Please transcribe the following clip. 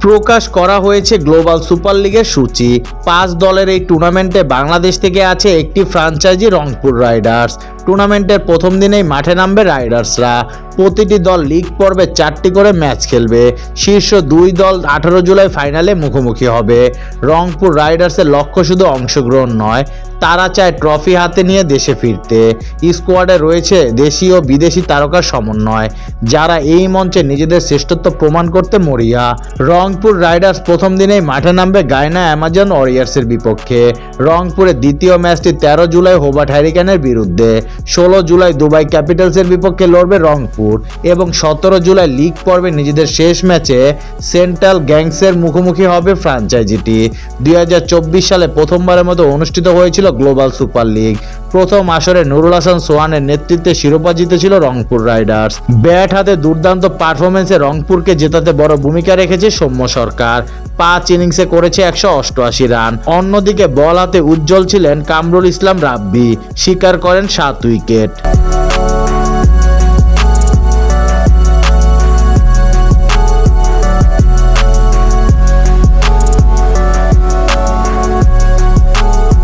প্রকাশ করা হয়েছে global super লিগের সূচি। পাঁচ দলের এই টুর্নামেন্টে বাংলাদেশ থেকে আছে একটি ফ্রাঞ্চাইজি রংপুর রাইডার্স। টুর্নামেন্টের প্রথম দিনেই মাঠে নামবে রাইডার্সরা। প্রতিটি দল লিগ পর্বে চারটি করে ম্যাচ খেলবে। শীর্ষ দুই দল আঠারো জুলাই ফাইনালে মুখোমুখি হবে। রংপুর রাইডার্সের লক্ষ্য শুধু অংশগ্রহণ নয়, তারা চায় ট্রফি হাতে নিয়ে দেশে ফিরতে। স্কোয়াডে রয়েছে দেশি ও বিদেশি তারকার সমন্বয়, যারা এই মঞ্চে নিজেদের শ্রেষ্ঠত্ব প্রমাণ করতে মরিয়া। রংপুর রাইডার্স প্রথম দিনেই মাঠে নামবে গায়না, অ্যামাজন ওয়ারিয়ার্সের বিপক্ষে। রংপুরে দ্বিতীয় ম্যাচটি তেরো জুলাই হোবার্ট হ্যারিকেনের বিরুদ্ধে। ষোলো জুলাই দুবাই ক্যাপিটালসের বিপক্ষে লড়বে রংপুর এবং সতেরো জুলাই লিগ পর্বে নিজেদের শেষ ম্যাচে সেন্ট্রাল গ্যাংসের মুখোমুখি হবে ফ্রাঞ্চাইজিটি দুই সালে প্রথমবারের মতো অনুষ্ঠিত হয়েছিল গ্লোবাল সুপার লিগ। প্রথম আসরে নুরুল হাসান সোহানের নেতৃত্বে শিরোপা জিতেছিল রংপুর রাইডার্স। ব্যাট হাতে দুর্দান্ত পারফরমেন্সে রংপুরকে জেতাতে বড় ভূমিকা রেখেছে সৌম্য সরকার। পাঁচ ইনিংসে করেছে একশো অষ্টআশি রান। অন্যদিকে বল হাতে উজ্জ্বল ছিলেন কামরুল ইসলাম রাব্বি স্বীকার করেন সাত উইকেট।